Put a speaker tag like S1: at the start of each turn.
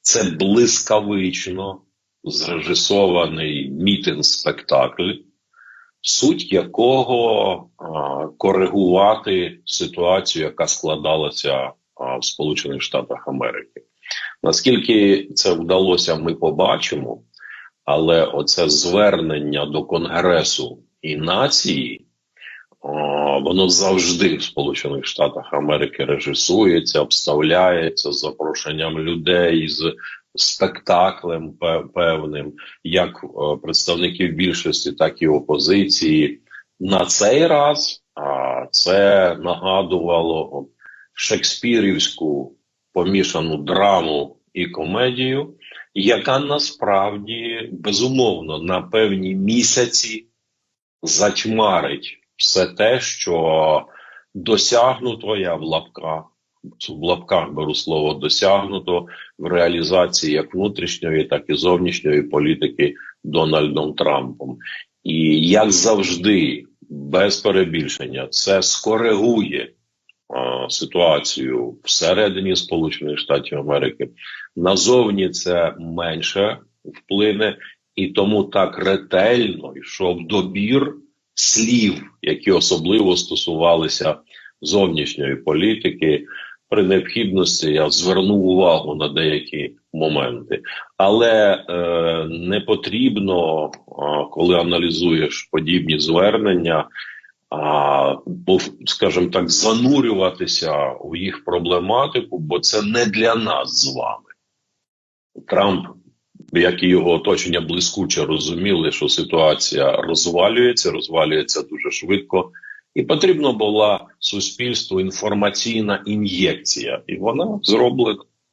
S1: це блискавично зрежисований мітинг-спектакль, суть якого коригувати ситуацію, яка складалася в Сполучених Штатах Америки. Наскільки це вдалося, ми побачимо, але оце звернення до Конгресу і нації. Воно завжди в Сполучених Штатах Америки режисується, обставляється з запрошенням людей з спектаклем певним, як е, представників більшості, так і опозиції. На цей раз це нагадувало шекспірівську помішану драму і комедію, яка насправді безумовно на певні місяці затьмарить все те, що досягнуто я в лапках в лапках беру слово досягнуто в реалізації як внутрішньої, так і зовнішньої політики Дональдом Трампом. І як завжди, без перебільшення, це скоригує ситуацію всередині Сполучених Штатів Америки. Назовні це менше вплине, і тому так ретельно йшов добір слів, які особливо стосувалися зовнішньої політики при необхідності я звернув увагу на деякі моменти, але е, не потрібно, е, коли аналізуєш подібні звернення, а, скажімо так, занурюватися у їх проблематику, бо це не для нас з вами. Трамп, як і його оточення, блискуче розуміли, що ситуація розвалюється, розвалюється дуже швидко. І потрібна була суспільству інформаційна ін'єкція, і вона зроблена.